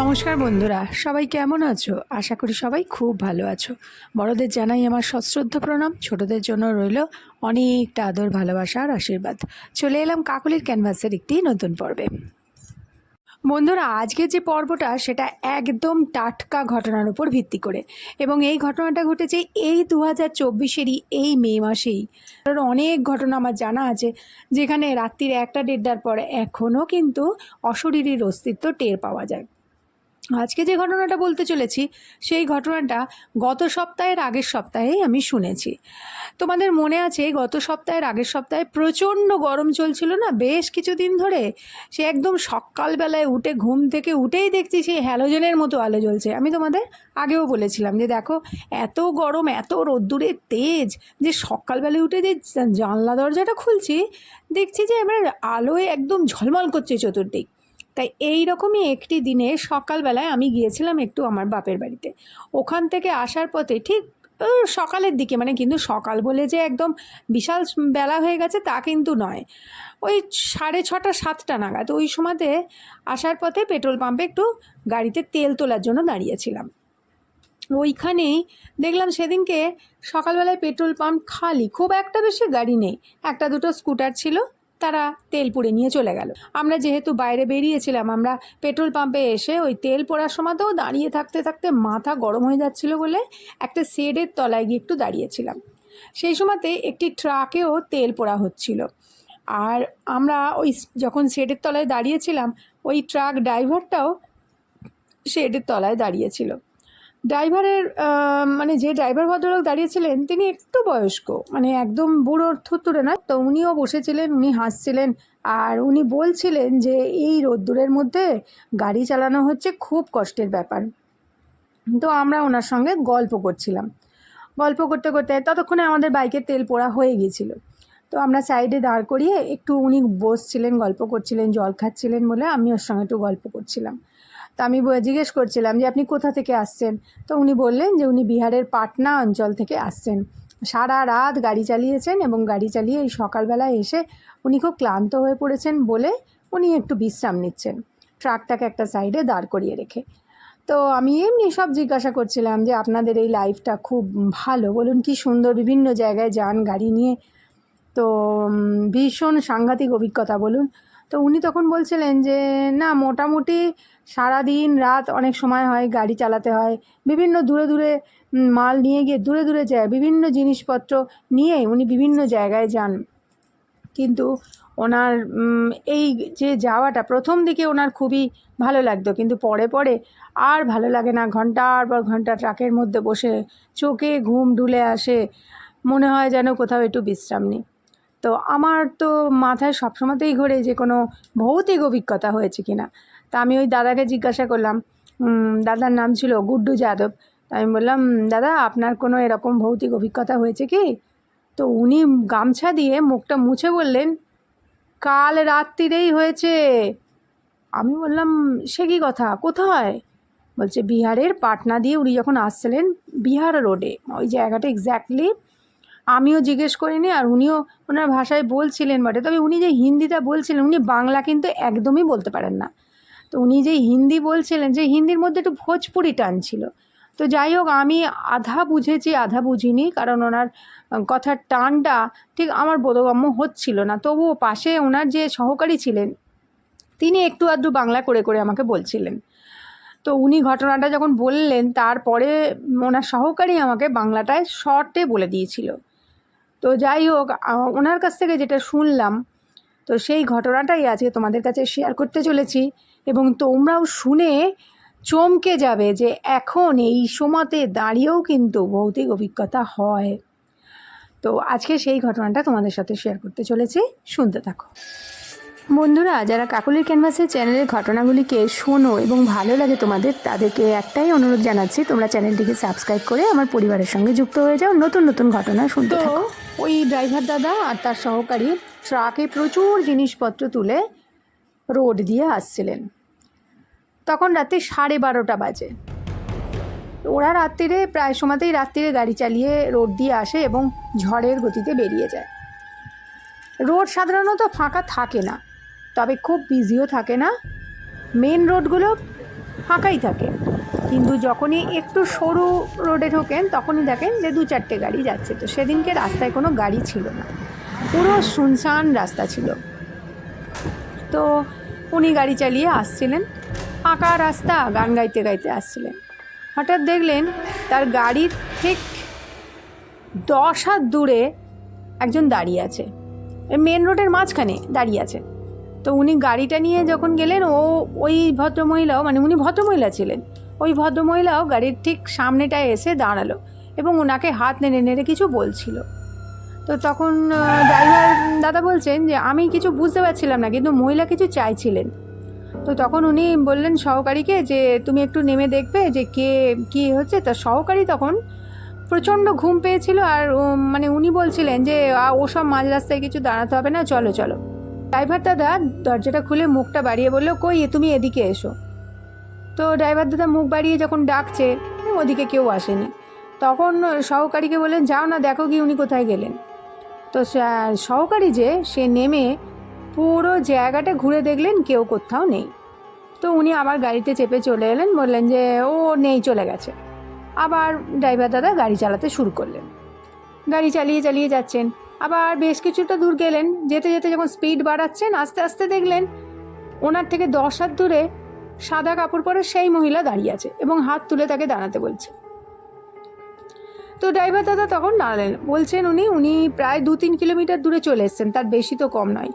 নমস্কার বন্ধুরা, সবাই কেমন আছো? আশা করি সবাই খুব ভালো আছো। বড়দের জানাই আমার সশ্রদ্ধ প্রণাম, ছোটদের জন্য রইল অনেকটা আদর, ভালোবাসা আর আশীর্বাদ। চলে এলাম কাকলির ক্যানভাসের একটি নতুন পর্বে। বন্ধুরা, আজকের যে পর্বটা, সেটা একদম টাটকা ঘটনার উপর ভিত্তি করে। এবং এই ঘটনাটা ঘটেছে এই দু হাজার চব্বিশেরই, এই মে মাসেই। অনেক ঘটনা আমার জানা আছে, যেখানে রাত্রির একটা দেড়টার পর এখনও কিন্তু অশরীরীর অস্তিত্ব টের পাওয়া যায়। আজকে যে ঘটনাটা বলতে চলেছি, সেই ঘটনাটা গত সপ্তাহের আগের সপ্তাহেই আমি শুনেছি। তোমাদের মনে আছে, গত সপ্তাহের আগের সপ্তাহে প্রচণ্ড গরম চলছিল না? বেশ কিছুদিন ধরে সে একদম সকালবেলায় উঠে, ঘুম থেকে উঠেই দেখছি সেই হ্যালোজেনের মতো আলো জ্বলছে। আমি তোমাদের আগেও বলেছিলাম যে, দেখো, এত গরম, এত রোদ্দুরের তেজ, যে সকালবেলায় উঠে যে জানলা দরজাটা খুলছি, দেখছি যে এবার আলোয় একদম ঝলমল করছে চতুর্দিক। তাই এই রকমই একটি দিনে সকালবেলায় আমি গিয়েছিলাম একটু আমার বাপের বাড়িতে। ওখান থেকে আসার পথে ঠিক সকালের দিকে মানে কিন্তু সকাল বলে যে একদম বিশাল বেলা হয়ে গেছে তা কিন্তু নয়। ওই সাড়ে ছটা, সাতটা নাগাদ ওই সময়তে আসার পথে পেট্রোল পাম্পে একটু গাড়িতে তেল তোলার জন্য দাঁড়িয়েছিলাম। ওইখানেই দেখলাম সেদিনকে সকালবেলায় পেট্রোল পাম্প খালি, খুব একটা বেশি গাড়ি নেই। একটা দুটো স্কুটার ছিল তারা তেল পুড়ে নিয়ে চলে গেল। আমরা যেহেতু বাইরে বেরিয়েছিলাম, আমরা পেট্রোল পাম্পে এসে ওই তেল পোড়ার সময়তেও দাঁড়িয়ে থাকতে থাকতে মাথা গরম হয়ে যাচ্ছিল বলে একটা শেডের তলায় গিয়ে একটু দাঁড়িয়েছিলাম। সেই সময়তে একটি ট্রাকেও তেল পোড়া হচ্ছিল। আর আমরা ওই যখন শেডের তলায় দাঁড়িয়েছিলাম, ওই ট্রাক ড্রাইভারটাও শেডের তলায় দাঁড়িয়েছিল। ড্রাইভারের মানে যে ড্রাইভার ভদ্রলোক দাঁড়িয়েছিলেন, তিনি একটু বয়স্ক মানে একদম বুড়োর থুতুরে না তো উনিও বসেছিলেন, উনি হাসছিলেন, আর উনি বলছিলেন যে এই রোদ্দুরের মধ্যে গাড়ি চালানো হচ্ছে খুব কষ্টের ব্যাপার। তো আমরা ওনার সঙ্গে গল্প করছিলাম। গল্প করতে করতে ততক্ষণে আমাদের বাইকের তেল পোড়া হয়ে গিয়েছিল। তো আমরা সাইডে দাঁড় করিয়ে একটু উনি বসছিলেন, গল্প করছিলেন, জল খাচ্ছিলেন বলে আমি ওর সঙ্গে একটু গল্প করছিলাম। তো আমি জিজ্ঞেস করছিলাম যে, আপনি কোথা থেকে আসছেন? তো উনি বললেন যে, উনি বিহারের পাটনা অঞ্চল থেকে আসছেন। সারা রাত গাড়ি চালিয়েছেন এবং গাড়ি চালিয়ে এই সকালবেলায় এসে উনি খুব ক্লান্ত হয়ে পড়েছেন বলে উনি একটু বিশ্রাম নিচ্ছেন। ট্রাকটাকে একটা সাইডে দাঁড় করিয়ে রেখে। তো আমি এমনি সব জিজ্ঞাসা করছিলাম যে, আপনাদের এই লাইফটা খুব ভালো, বলুন কি সুন্দর, বিভিন্ন জায়গায় যান, গাড়ি নিয়ে। তো ভীষণ সাংঘাতিক অভিজ্ঞতা, বলুন। তো উনি তখন বলছিলেন যে, না, মোটামুটি সারা দিন রাত অনেক সময় হয় গাড়ি চালাতে হয়। বিভিন্ন দূরে দূরে মাল নিয়ে গিয়ে দূরে দূরে যায়, বিভিন্ন জিনিসপত্র নিয়ে উনি বিভিন্ন জায়গায় যান। কিন্তু ওনার এই যে যাওয়াটা প্রথম দিকে ওনার খুবই ভালো লাগতো। কিন্তু পরে পরে আর ভালো লাগে না। ঘণ্টার পর ঘণ্টা ট্রাকের মধ্যে বসে চোখে ঘুম ঢুলে আসে। মনে হয় যেন কোথাও একটু বিশ্রাম নিই। তো আমার তো মাথায় সবসময়তেই ঘোরে যে কোনো ভৌতিক অভিজ্ঞতা হয়েছে কি না তা আমি ওই দাদাকে জিজ্ঞাসা করলাম দাদার নাম ছিল গুড্ডু যাদব। আমি বললাম, দাদা, আপনার কোনো এরকম ভৌতিক অভিজ্ঞতা হয়েছে কি? তো উনি গামছা দিয়ে মুখটা মুছে বললেন, কাল রাত্রিরেই হয়েছে। আমি বললাম, সে কি কথা? কোথায়? বলছে, বিহারের পাটনা দিয়ে উনি যখন আসছিলেন বিহার রোডে। ওই জায়গাটা এক্স্যাক্টলি আমিও জিজ্ঞেস করিনি আর উনিও ওনার ভাষায় বলছিলেন বটে। তবে উনি যে হিন্দিটা বলছিলেন, উনি বাংলা কিন্তু একদমই বলতে পারেন না। তো উনি যে হিন্দি বলছিলেন, যে হিন্দির মধ্যে একটু ভোজপুরি টান ছিল। তো যাই হোক, আমি আধা বুঝেছি, আধা বুঝিনি, কারণ ওনার কথার টানটা ঠিক আমার বোধগম্য হচ্ছিল না। তবুও পাশে ওনার যে সহকারী ছিলেন, তিনি একটু আধটু বাংলা করে করে আমাকে বলছিলেন। তো উনি ঘটনাটা যখন বললেন, তারপরে ওনার সহকারী আমাকে বাংলাটায় শর্টে বলে দিয়েছিল। তো যাই হোক ওনার কাছ থেকে যেটা শুনলাম, তো সেই ঘটনাটাই আজকে তোমাদের কাছে শেয়ার করতে চলেছি এবং তোমরাও শুনে চমকে যাবে যে এখন এই সময়তে দাঁড়িয়েও কিন্তু ভৌতিক অভিজ্ঞতা হয়। তো আজকে সেই ঘটনাটা তোমাদের সাথে শেয়ার করতে চলেছি, শুনতে থাকো। বন্ধুরা যারা কাকুলির ক্যানভাসের চ্যানেলের ঘটনাগুলিকে শোনো এবং ভালো লাগে তোমাদের তাদেরকে একটাই অনুরোধ জানাচ্ছি তোমরা চ্যানেলটিকে সাবস্ক্রাইব করে আমার পরিবারের সঙ্গে যুক্ত হয়ে যাও নতুন নতুন ঘটনা শুনতে থাকো। ওই ড্রাইভার দাদা আর তার সহকারী ট্রাকে প্রচুর জিনিসপত্র তুলে রোড দিয়ে আসছিলেন। তখন রাতে সাড়ে বারোটা বাজে। ওরা রাত্রিরে প্রায় সময়তেই রাত্রিরে গাড়ি চালিয়ে রোড দিয়ে আসে এবং ঝড়ের গতিতে বেরিয়ে যায়। রোড সাধারণত ফাঁকা থাকে না। তবে খুব বিজিও থাকে না। মেন রোডগুলো ফাঁকাই থাকে। কিন্তু যখনই একটু সরু রোডে ঢোকেন, তখনই দেখেন যে দু চারটে গাড়ি যাচ্ছে। তো সেদিনকে রাস্তায় কোনো গাড়ি ছিল না। পুরো শুনশান রাস্তা ছিল। তো উনি গাড়ি চালিয়ে আসছিলেন। ফাঁকা রাস্তা, গান গাইতে গাইতে আসছিলেন। হঠাৎ দেখলেন তার গাড়ির ঠিক দশ হাত দূরে একজন দাঁড়িয়ে আছে। মেন রোডের মাঝখানে দাঁড়িয়ে আছে। তো উনি গাড়িটা নিয়ে যখন গেলেন, ও ওই ভদ্রমহিলাও মানে উনি ভদ্রমহিলা ছিলেন, ওই ভদ্রমহিলাও গাড়ির ঠিক সামনেটায় এসে দাঁড়াল এবং ওনাকে হাত নেড়ে নেড়ে কিছু বলছিল। তো তখন ড্রাইভার দাদা বলছেন যে, আমি কিছু বুঝতে পারছিলাম না, কিন্তু মহিলা কিছু চাইছিলেন। তো তখন উনি বললেন সহকারীকে যে, তুমি একটু নেমে দেখবে যে কে, কী হচ্ছে। তা সহকারী তখন প্রচণ্ড ঘুম পেয়েছিল আর মানে উনি বলছিলেন যে ওসব মাঝ রাস্তায় কিছু দাঁড়াতে হবে না, চলো চলো। ড্রাইভার দাদা, দরজাটা খুলে মুখটা বাড়িয়ে বলল, কই, তুমি এদিকে এসো। তো ড্রাইভার দাদা মুখ বাড়িয়ে যখন ডাকছে, ওদিকে কেউ আসেনি। তখন সহকারীকে বললেন, যাও না, দেখো কি উনি কোথায় গেলেন। তো সহকারী যে, সে নেমে পুরো জায়গাটা ঘুরে দেখলেন, কেউ কোথাও নেই। তো উনি আবার গাড়িতে চেপে চলে এলেন, বললেন যে, ও নেই, চলে গেছে। আবার ড্রাইভার দাদা গাড়ি চালাতে শুরু করলেন। গাড়ি চালিয়ে চালিয়ে যাচ্ছেন। আবার বেশ কিছুটা দূর গেলেন। যেতে যেতে যখন স্পিড বাড়াচ্ছেন, আস্তে আস্তে দেখলেন ওনার থেকে দশ হাত দূরে সাদা কাপড় পরে সেই মহিলা দাঁড়িয়ে আছে এবং হাত তুলে তাকে দাঁড়াতে বলছে। তো ড্রাইভার দাদা তখন দাঁড়ালেন। বলছেন উনি উনি প্রায় দু তিন কিলোমিটার দূরে চলে এসছেন, তার বেশি তো কম নয়।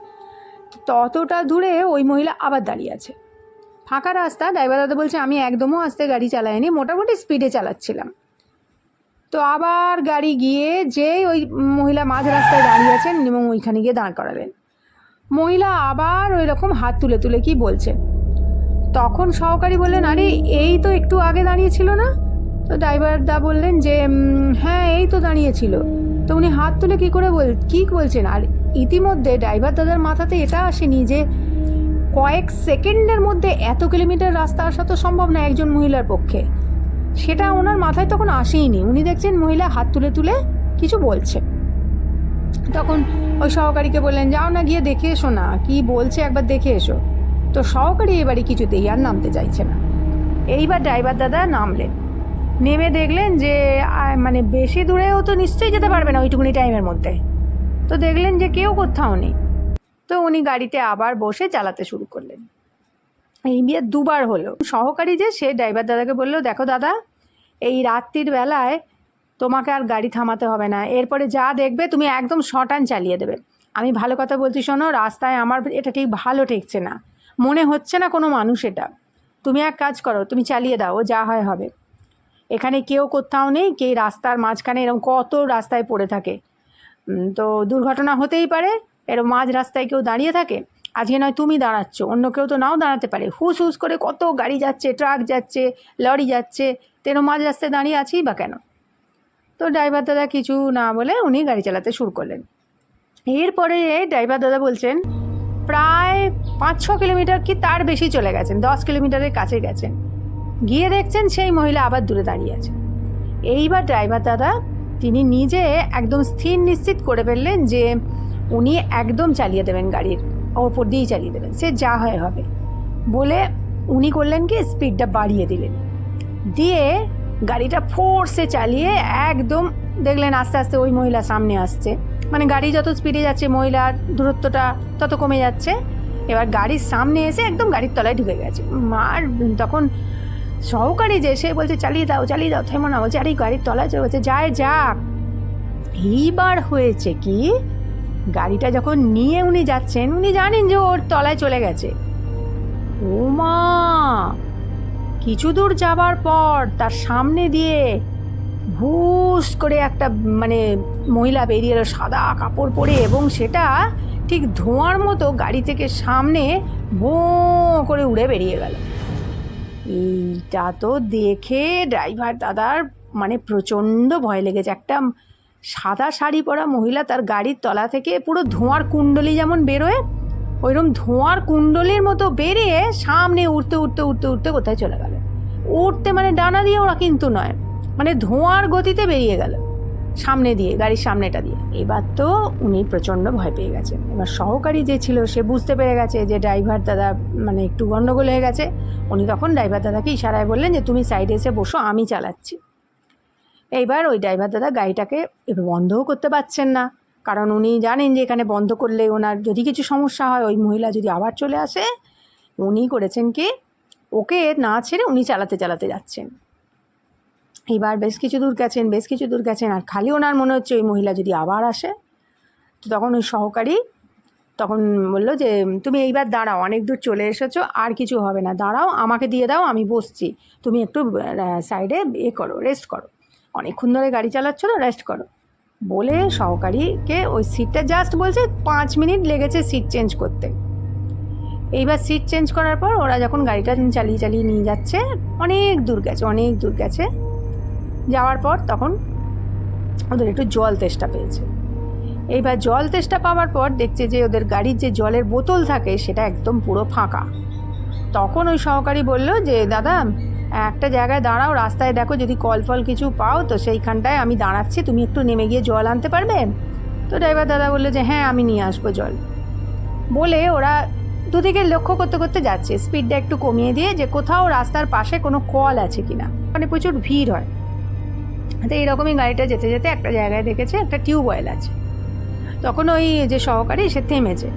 ততটা দূরে ওই মহিলা আবার দাঁড়িয়ে আছে। ফাঁকা রাস্তা ড্রাইভার দাদা বলছে, আমি একদমও আস্তে গাড়ি চালাইনি, মোটামুটি স্পিডে চালাচ্ছিলাম। তো আবার গাড়ি গিয়ে যে ওই মহিলা মাঝ রাস্তায় দাঁড়িয়ে আছেন এবং ওইখানে গিয়ে দাঁড় করালেন। মহিলা আবার ওই রকম হাত তুলে তুলে কি বলছেন? তখন সহকারী বললেন, আরে, এই তো একটু আগে দাঁড়িয়েছিল না? তো ড্রাইভার দা বললেন যে হ্যাঁ এই তো দাঁড়িয়েছিল। তো উনি হাত তুলে কি করে বল, কী বলছেন? আর ইতিমধ্যে ড্রাইভার দাদার মাথাতে এটা আসেনি যে, কয়েক সেকেন্ডের মধ্যে এত কিলোমিটার রাস্তা আসা তো সম্ভব না একজন মহিলার পক্ষে। সেটা ওনার মাথায় তখন আসেইনি। উনি দেখছেন মহিলা হাত তুলে তুলে কিছু বলছে। তখন ওই সহকারীকে বললেন, যাও না, গিয়ে দেখে এসো না। কি বলছে একবার দেখে এসো। তো সহকারী এবারে কিছুতেই আর নামতে চাইছে না। এইবার ড্রাইভার দাদা নামলেন। নেমে দেখলেন যে মানে বেশি দূরেও তো নিশ্চয়ই যেতে পারবে না ওইটুকুনি টাইমের মধ্যে। তো দেখলেন যে কেউ কোথাও নেই। তো উনি গাড়িতে আবার বসে চালাতে শুরু করলেন। এই বিয়ে দুবার হলো। সহকারী যে, সে ড্রাইভার দাদাকে বলল, দেখো দাদা, এই রাত্রির বেলায় তোমাকে আর গাড়ি থামাতে হবে না। এরপরে যা দেখবে, তুমি একদম শটান চালিয়ে দেবে। আমি ভালো কথা বলছি, শোনো, রাস্তায় আমার এটা ঠিক ভালো ঠেকছে না। মনে হচ্ছে না কোনো মানুষ এটা। তুমি এক কাজ করো, তুমি চালিয়ে দাও যা হয় হবে। এখানে কেউ কোথাও নেই, কে রাস্তার মাঝখানে এরকম কত রাস্তায় পড়ে থাকে। তো দুর্ঘটনা হতেই পারে এরকম মাঝ রাস্তায় কেউ দাঁড়িয়ে থাকে। আজকে নয় তুমি দাঁড়াচ্ছ, অন্য কেউ তো নাও দাঁড়াতে পারে। হুস হুস করে কত গাড়ি যাচ্ছে, ট্রাক যাচ্ছে, লরি যাচ্ছে, তেরো মাঝ রাস্তায় দাঁড়িয়ে আছেই বা কেন? তো ড্রাইভার দাদা কিছু না বলে উনি গাড়ি চালাতে শুরু করলেন। এরপরে ড্রাইভার দাদা বলছেন, প্রায় পাঁচ ছ কিলোমিটার কি তার বেশি চলে গেছেন? দশ কিলোমিটারের কাছে গেছেন। গিয়ে দেখছেন সেই মহিলা আবার দূরে দাঁড়িয়ে আছে। এইবার ড্রাইভার দাদা, তিনি নিজে একদম স্থির নিশ্চিত করে ফেললেন যে উনি একদম চালিয়ে দেবেন গাড়ির। ওপর দিয়েই চালিয়ে দেবেন। সে যা হয় হবে। বলে উনি করলেন কি, স্পিডটা বাড়িয়ে দিলেন। দিয়ে গাড়িটা ফোর্সে চালিয়ে একদম দেখলেন আস্তে আস্তে ওই মহিলা সামনে আসছে। মানে গাড়ি যত স্পিডে যাচ্ছে, মহিলার দূরত্বটা তত কমে যাচ্ছে। এবার গাড়ির সামনে এসে একদম গাড়ির তলায় ঢুকে গেছে। মার, তখন সহকারী যে, সে বলছে, চালিয়ে দাও চালিয়ে দাও, থেমো না। বলছে, আরে, গাড়ির তলায় চলে বলছে যায় যাক। এইবার হয়েছে কি গাড়িটা যখন নিয়ে উনি যাচ্ছেন, উনি জানেন যে ওর তলায় চলে গেছে। ও মা! কিছু দূর যাবার পর তার সামনে দিয়ে ভুস করে একটা মানে মহিলা বেরিয়ে এলো সাদা কাপড় পরে এবং সেটা ঠিক ধোঁয়ার মতো গাড়ি থেকে সামনে ভো করে উড়ে বেরিয়ে গেল। এইটা তো দেখে ড্রাইভার দাদার মানে প্রচণ্ড ভয় লেগেছে। একটা সাদা শাড়ি পরা মহিলা তার গাড়ির তলা থেকে পুরো ধোঁয়ার কুণ্ডলি যেমন বেরোয়, ওইরকম ধোঁয়ার কুণ্ডলির মতো বেরিয়ে সামনে উঠতে উঠতে উঠতে উঠতে কোথায় চলে গেল। উঠতে মানে ডানা দিয়ে ওরা কিন্তু নয় মানে ধোঁয়ার গতিতে বেরিয়ে গেল, সামনে দিয়ে, গাড়ির সামনেটা দিয়ে। এবার তো উনি প্রচণ্ড ভয় পেয়ে গেছে এবার সহকারী যে ছিল, সে বুঝতে পেরে গেছে যে ড্রাইভার দাদা মানে একটু গণ্ডগোল হয়ে গেছে। উনি তখন ড্রাইভার দাদাকে ইশারায় বললেন যে, তুমি সাইডে এসে বসো, আমি চালাচ্ছি। এইবার ওই ড্রাইভার দাদা গাড়িটাকে এবার বন্ধও করতে পারছেন না। কারণ উনি জানেন যে এখানে বন্ধ করলে ওনার যদি কিছু সমস্যা হয়, ওই মহিলা যদি আবার চলে আসে, উনি করেছেন কি, ওকে না ছেড়ে উনি চালাতে চালাতে যাচ্ছেন। এবার বেশ কিছু দূর গেছেন, বেশ কিছু দূর গেছেন, আর খালি ওনার মনে হচ্ছে ওই মহিলা যদি আবার আসে, তো তখন ওই সহকারী তখন বলল যে, তুমি এইবার দাঁড়াও, অনেক দূর চলে এসেছ, আর কিছু হবে না। দাঁড়াও, আমাকে দিয়ে দাও, আমি বসছি। তুমি একটু সাইডে এ করো রেস্ট করো। অনেকক্ষণ ধরে গাড়ি চালাচ্ছ না রেস্ট করো। বলে সহকারীকে ওই সিটটা জাস্ট বলছে, পাঁচ মিনিট লেগেছে সিট চেঞ্জ করতে। এইবার সিট চেঞ্জ করার পর ওরা যখন গাড়িটা চালিয়ে চালিয়ে নিয়ে যাচ্ছে, অনেক দূর গেছে, অনেক দূর গেছে। যাওয়ার পর তখন ওদের একটু জল তেষ্টা পেয়েছে। এইবার জল তেষ্টা পাওয়ার পর দেখছে যে ওদের গাড়ির যে জলের বোতল থাকে, সেটা একদম পুরো ফাঁকা। তখন ওই সহকারী বলল যে, দাদা একটা জায়গায় দাঁড়াও, রাস্তায় দেখো যদি কল ফল কিছু পাও, তো সেইখানটায় আমি দাঁড়াচ্ছি। তুমি একটু নেমে গিয়ে জল আনতে পারবে? তো ড্রাইভার দাদা বলল যে হ্যাঁ আমি নিয়ে আসব জল। বলে ওরা দুদিকে লক্ষ্য করতে করতে যাচ্ছে। স্পিডটা একটু কমিয়ে দিয়ে যে কোথাও রাস্তার পাশে কোনো কল আছে কিনা। মানে প্রচুর ভিড় হয়। তো এইরকমই গাড়িটা যেতে যেতে একটা জায়গায় দেখেছে, একটা টিউবওয়েল আছে। তখন ওই যে সহকারী, সে থেমেছে।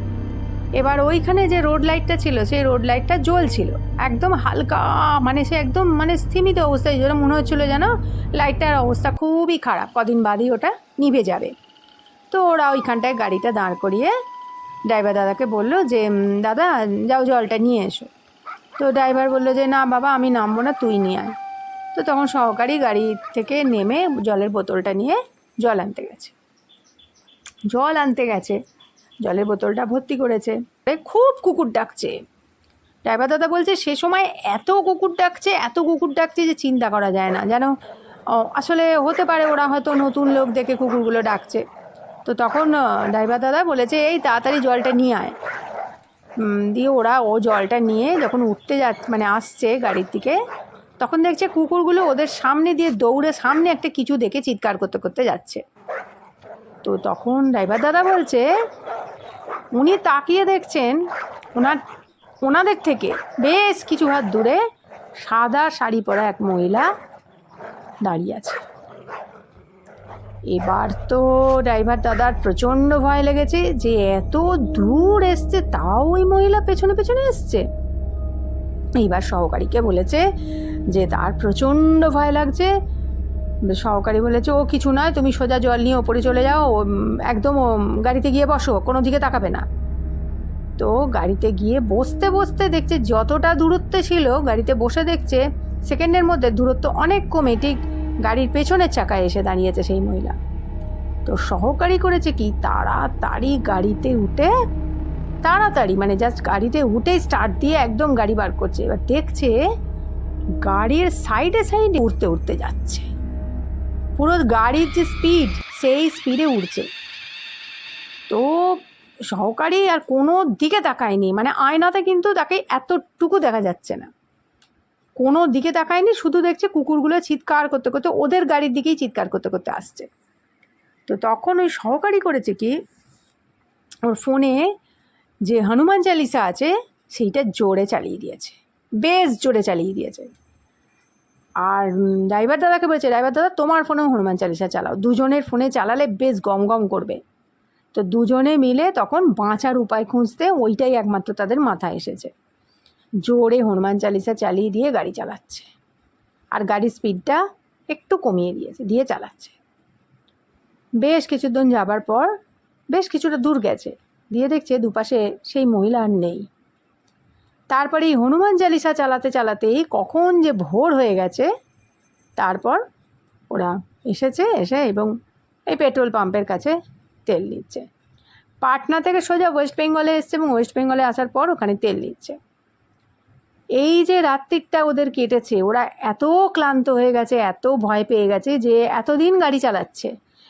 এবার ওইখানে যে রোড লাইটটা ছিল সেই রোড লাইটটা জ্বলছিল। একদম হালকা মানে সে একদম মানে স্থিমিত অবস্থায় যেন মনে হচ্ছিল যেন লাইটটার অবস্থা খুবই খারাপ। কদিন বাদই ওটা নিভে যাবে। তো ওরা ওইখানটায় গাড়িটা দাঁড় করিয়ে ড্রাইভার দাদাকে বলল যে "উম, দাদা যাও জলটা নিয়ে এসো। তো ড্রাইভার বলল যে না বাবা আমি নামবো না তুই নিয়ে আয়। তো তখন সহকারী গাড়ি থেকে নেমে জলের বোতলটা নিয়ে জল আনতে গেছে। জল আনতে গেছে। জলের বোতলটা ভর্তি করেছে। খুব কুকুর ডাকছে। ড্রাইভার দাদা বলছে, সে সময় এত কুকুর ডাকছে, এত কুকুর ডাকছে যে চিন্তা করা যায় না। যেন আসলে হতে পারে ওরা হয়তো নতুন লোক দেখে কুকুরগুলো ডাকছে। তো তখন ড্রাইভার দাদা বলেছে, এই তাড়াতাড়ি জলটা নিয়ে আয়। দিয়ে ওরা ও জলটা নিয়ে যখন উঠতে যা মানে আসছে গাড়ির দিকে, তখন দেখছে কুকুরগুলো ওদের সামনে দিয়ে দৌড়ে সামনে একটা কিছু দেখে চিৎকার করতে করতে যাচ্ছে। তো তখন ড্রাইভার দাদা বলছে উনি তাকিয়ে দেখছেন ওনার, ওনাদের থেকে বেশ কিছু হাত দূরে সাদা শাড়ি পরা এক মহিলা দাঁড়িয়ে আছে। এবার তো ড্রাইভার দাদার প্রচণ্ড ভয় লেগেছে যে এত দূর এসছে, তাও ওই মহিলা পেছনে পেছনে এসছে। এইবার সহকারীকে বলেছে যে তার প্রচণ্ড ভয় লাগছে সহকারী বলেছে, ও কিছু নয়, তুমি সোজা জল নিয়ে ওপরে চলে যাও একদম গাড়িতে গিয়ে বসো, কোনো দিকে তাকাবে না। তো গাড়িতে গিয়ে বসতে বসতে দেখছে, যতটা দূরত্বে ছিল, গাড়িতে বসে দেখছে, সেকেন্ডের মধ্যে দূরত্ব অনেক কমে, ঠিক গাড়ির পেছনের চাকায় এসে দাঁড়িয়েছে সেই মহিলা। তো সহকারী করেছে কি, তাড়াতাড়ি গাড়িতে উঠে, তাড়াতাড়ি মানে জাস্ট গাড়িতে উঠে স্টার্ট দিয়ে একদম গাড়ি বার করছে। এবার দেখছে, গাড়ির সাইডে সাইডে উঠতে উঠতে যাচ্ছে। পুরো গাড়ির যে স্পিড সেই স্পিডে উড়ছে। তো সহকারী আর কোনো দিকে তাকায়নি মানে আয়নাতে কিন্তু তাকে এতটুকু দেখা যাচ্ছে না। কোনো দিকে তাকায়নি, শুধু দেখছে কুকুরগুলো চিৎকার করতে করতে, ওদের গাড়ির দিকেই চিৎকার করতে করতে আসছে। তো তখন ওই সহকারী করেছে কি, ওর ফোনে যে হনুমান চালিসা আছে, সেইটা জোরে চালিয়ে দিয়েছে। বেশ জোরে চালিয়ে দিয়েছে। আর ড্রাইভার দাদাকে বলেছে ড্রাইভার দাদা, তোমার ফোনেও হনুমান চালিসা চালাও। দুজনের ফোনে চালালে বেশ গম গম করবে। তো দুজনে মিলে তখন বাঁচার উপায় খুঁজতে ওইটাই একমাত্র তাদের মাথায় এসেছে। জোরে হনুমান চালিসা চালিয়ে দিয়ে গাড়ি চালাচ্ছে। আর গাড়ির স্পিডটা একটু কমিয়ে দিয়েছে, দিয়ে চালাচ্ছে। বেশ কিছুদিন যাবার পর বেশ কিছুটা দূর গেছে। দিয়ে দেখছে দুপাশে সেই মহিলা আর নেই। তারপরে এই হনুমান চালিসা চালাতে চালাতেই কখন যে ভোর হয়ে গেছে, তারপর ওরা এসেছে, এসে এবং এই পেট্রোল পাম্পের কাছে তেল নিচ্ছে। পাটনা থেকে সোজা ওয়েস্ট বেঙ্গলে এসছে এবং ওয়েস্ট বেঙ্গলে আসার পর ওখানে তেল নিচ্ছে। এই যে রাত্রিটা ওদের কেটেছে, ওরা এত ক্লান্ত হয়ে গেছে, এত ভয় পেয়ে গেছে যে এতদিন গাড়ি চালাচ্ছে।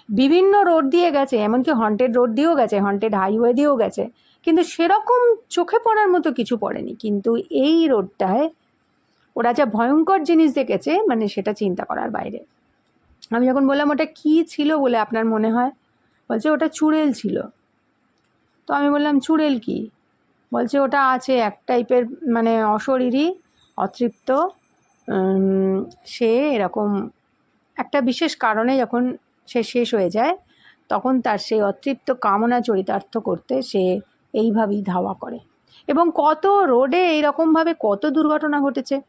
বিভিন্ন রোড দিয়ে গেছে, এমনকি হন্টেড রোড দিয়েও গেছে হন্টেড হাইওয়ে দিয়েও গেছে। কিন্তু সেরকম চোখে পড়ার মতো কিছু পড়েনি। কিন্তু এই রোডটায় ওরা যা ভয়ঙ্কর জিনিস দেখেছে মানে সেটা চিন্তা করার বাইরে। আমি যখন বললাম, ওটা কী ছিল বলে আপনার মনে হয়? বলছে, ওটা চুড়েল ছিল। তো আমি বললাম, চুড়েল কি? বলছে, ওটা আছে এক টাইপের মানে অশরীরই অতৃপ্ত সে এরকম একটা বিশেষ কারণে যখন সে শেষ হয়ে যায়, তখন তার সেই অতৃপ্ত কামনা চরিতার্থ করতে সে এইভাবেই ধাওয়া করে। এবং কত রোডে এইরকমভাবে কত দুর্ঘটনা ঘটেছে।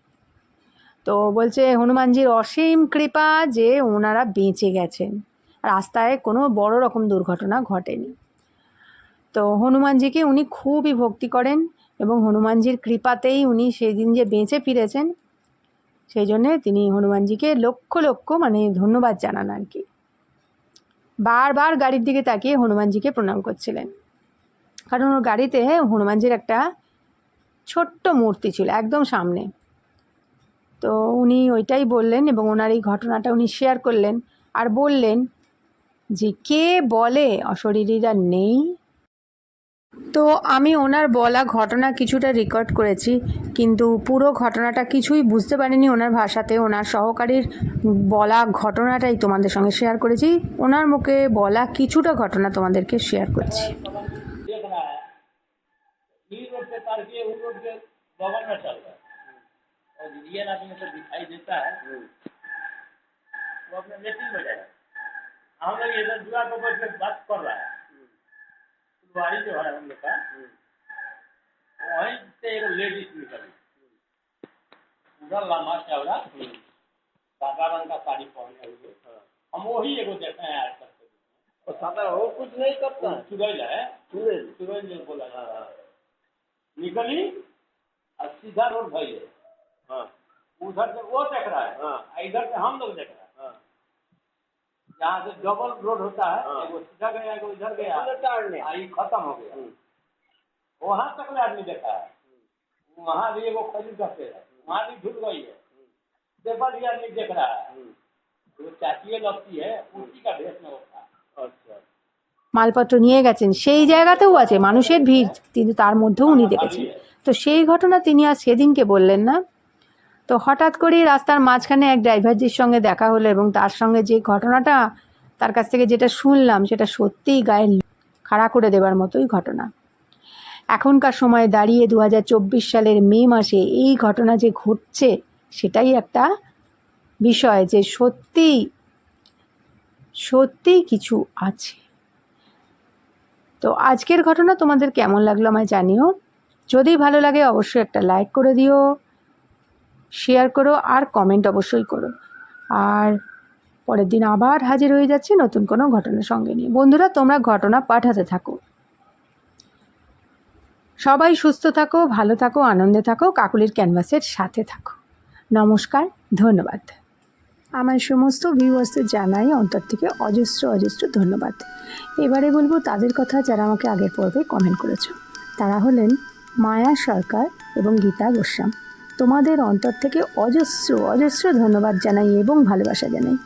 তো বলছে, হনুমানজির অসীম কৃপা যে ওনারা বেঁচে গেছেন। রাস্তায় কোনো বড় রকম দুর্ঘটনা ঘটেনি। তো হনুমানজিকে উনি খুবই ভক্তি করেন এবং হনুমানজির কৃপাতেই উনি সেই দিন যে বেঁচে ফিরেছেন, সেই জন্যে তিনি হনুমানজিকে লক্ষ লক্ষ মানে ধন্যবাদ জানান আর কি। বারবার গাড়ির দিকে তাকিয়ে হনুমানজিকে প্রণাম করছিলেন। কারণ ওর গাড়িতে হনুমানজির একটা ছোট্ট মূর্তি ছিল, একদম সামনে। তো উনি ওইটাই বললেন এবং ওনার এই ঘটনাটা উনি শেয়ার করলেন আর বললেন যে, কে বলে অশরীরীরা নেই? তো আমি ওনার বলা ঘটনা কিছুটা রেকর্ড করেছি, কিন্তু পুরো ঘটনাটা কিছুই বুঝতে পারিনি ওনার ভাষাতে। ওনার সহকারীর বলা ঘটনাটাই তোমাদের সঙ্গে শেয়ার করেছি। ওনার মুখে বলা কিছুটা ঘটনা তোমাদেরকে শেয়ার করছি। के में चल रहा और इंडियन आदमी को दिखाई देता है वो अपने लेटिंग में जाएगा। हम लोग इधर दुआ को बैठ के बात कर रहा है। फुलवारी जो है हम लोग का वहीं से एक लेडीज़ निकली। पूरा लंबा चौड़ा सादा रंग का साड़ी पहने हुए। हम वही एगो देखे हैं आज तक। और सादा वो कुछ नहीं करता है? चुड़ैल है। चुड़ैल तुरंत जो बोला निकली और सीधा रोड भाई है हाँ उधर से वो देख रहा है हाँ। और इधर से हम लोग देख रहे हैं हाँ जहाँ से डबल रोड होता है हाँ। एगो सीधा गया एगो इधर गया उधर टाड़ने और ये खत्म हो गया हम्म, वहाँ तक ले आदमी देखा है वहाँ भी एगो खजूर का पेड़ है वहाँ भी झुल गई है पेपर भी आदमी देख रहा है हम्म, वो चाचिए लगती है उसी का भेष में होता है अच्छा মালপত্র নিয়ে গেছেন সেই জায়গাতেও আছে মানুষের ভিড় কিন্তু তার মধ্যেও উনি দেখেছেন তো সেই ঘটনা তিনি আর সেদিনকে বললেন না। তো হঠাৎ করেই রাস্তার মাঝখানে এক ড্রাইভারজির সঙ্গে দেখা হলো এবং তার সঙ্গে যে ঘটনাটা তার কাছ থেকে যেটা শুনলাম সেটা সত্যিই গায়ে খাড়া করে দেবার মতোই ঘটনা। এখনকার সময়ে দাঁড়িয়ে দু হাজার চব্বিশ সালের মে মাসে এই ঘটনা যে ঘটছে সেটাই একটা বিষয় যে সত্যিই সত্যিই কিছু আছে। তো আজকের ঘটনা তোমাদের কেমন লাগল আমায় জানিও। যদি ভালো লাগে অবশ্যই একটা লাইক করে দিও শেয়ার করো আর কমেন্ট অবশ্যই করো। আর পরের দিন আবার হাজির হয়ে যাচ্ছে নতুন কোনো ঘটনার সঙ্গে নিয়ে। বন্ধুরা, তোমরা ঘটনা পাঠাতে থাকো। সবাই সুস্থ থাকো, ভালো থাকো, আনন্দে থাকো, কাকুলির ক্যানভাসের সাথে থাকো। নমস্কার, ধন্যবাদ। আমার সমস্ত ভিউয়ার্সদের জানাই অন্তর থেকে অজস্র অজস্র ধন্যবাদ। এবারে বলব তাদের কথা যারা আমাকে আগের পর্বে কমেন্ট করেছ। তারা হলেন মায়া সরকার এবং গীতা গোস্বাম। তোমাদের অন্তর থেকে অজস্র অজস্র ধন্যবাদ জানাই এবং ভালোবাসা জানাই।